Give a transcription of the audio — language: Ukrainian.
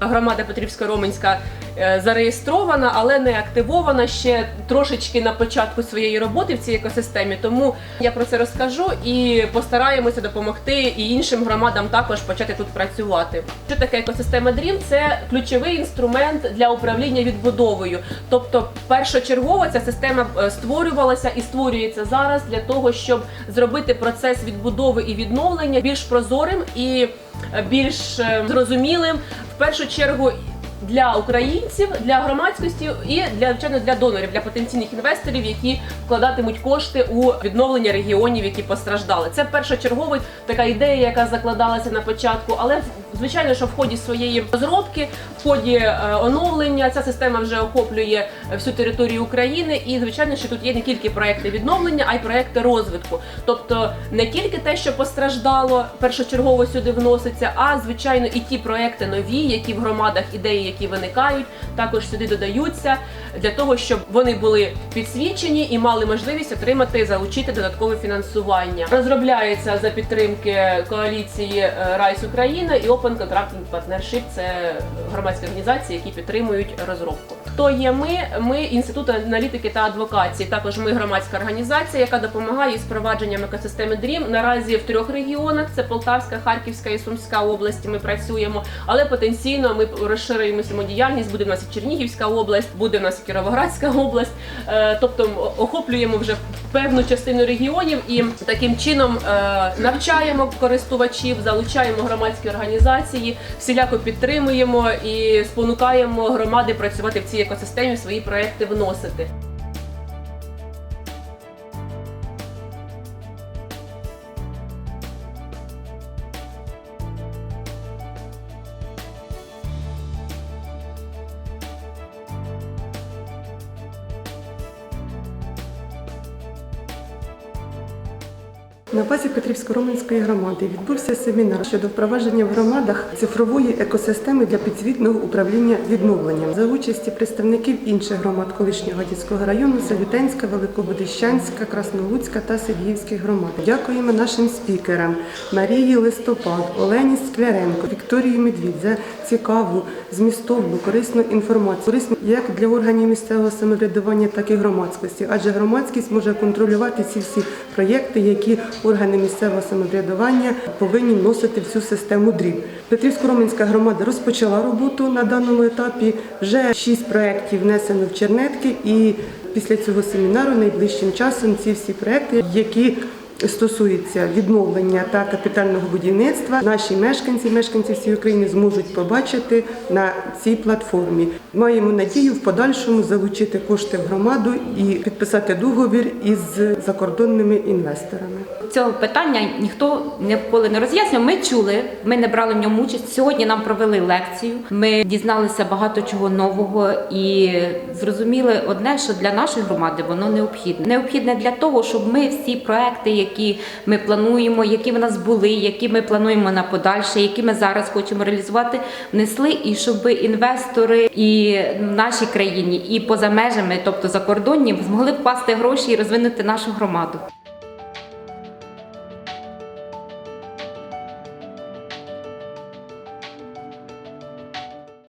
Громада Петрівська-Роменська е, зареєстрована, але не активована ще трошечки на початку своєї роботи в цій екосистемі. Тому я про це розкажу і постараємося допомогти і іншим громадам також почати тут працювати. Що таке екосистема DREAM? Це ключовий інструмент для управління відбудовою. Тобто, першочергово ця система е, створювалася і створюється зараз для того, щоб зробити процес відбудови і відновлення більш прозорим і е, більш зрозумілим першу чергу. Для українців, для громадськості і для звичайно для донорів, для потенційних інвесторів, які вкладатимуть кошти у відновлення регіонів, які постраждали. Це першочергова така ідея, яка закладалася на початку. Але звичайно, що в ході своєї розробки, в ході е, оновлення, ця система вже охоплює всю територію України. І звичайно, що тут є не тільки проекти відновлення, а й проекти розвитку. Тобто не тільки те, що постраждало, першочергово сюди вноситься, а звичайно і ті проекти нові, які в громадах ідеї, які виникають, також сюди додаються для того, щоб вони були підсвічені і мали можливість отримати залучити додаткове фінансування. Розробляється за підтримки коаліції е, Райс Україна і Open Contracting Partnership – це громадські організації, які підтримують розробку. Хто є ми? Ми інститут аналітики та адвокації. Також ми громадська організація, яка допомагає з впровадженням екосистеми DREAM. Наразі в трьох регіонах: це Полтавська, Харківська і Сумська області. Ми працюємо, але потенційно ми розширюємо самодіяльність. Буде в нас і Чернігівська область, буде в нас і Кіровоградська область. Е, Тобто охоплюємо вже певну частину регіонів і таким чином е, навчаємо користувачів, залучаємо громадські організації, всіляко підтримуємо і спонукаємо громади працювати в цій екосистемі, свої проекти вносити. На базі Петрівсько-Роменської громади відбувся семінар щодо впровадження в громадах цифрової екосистеми для підзвітного управління відновленням. За участі представників інших громад колишнього дітського району Салютенська, Великобудищанська, Краснолуцька та Сергіївських громад. Дякуємо нашим спікерам Марії Листопад, Олені Скляренко, Вікторії Медвідь за цікаву, змістовну, корисну інформацію, корисну як для органів місцевого самоврядування, так і громадськості, адже громадськість може контролювати ці всі проєкти, які органи місцевого самоврядування повинні вносити в цю систему дріб. Петрівсько-Роменська громада розпочала роботу на даному етапі. Вже шість проєктів внесено в чернетки, і після цього семінару найближчим часом ці всі проєкти, які стосуються відновлення та капітального будівництва, наші мешканці, мешканці всієї України зможуть побачити на цій платформі. Маємо надію в подальшому залучити кошти в громаду і підписати договір із закордонними інвесторами. Цього питання ніхто ніколи не роз'яснював. Ми чули, ми не брали в ньому участь. Сьогодні нам провели лекцію. Ми дізналися багато чого нового і зрозуміли одне, що для нашої громади воно необхідне. Необхідне для того, щоб ми всі проекти, які ми плануємо, які в нас були, які ми плануємо на подальше, які ми зараз хочемо реалізувати, внесли і щоб інвестори і в нашій країні, і поза межами, тобто за кордонні, змогли вкласти гроші і розвинути нашу громаду.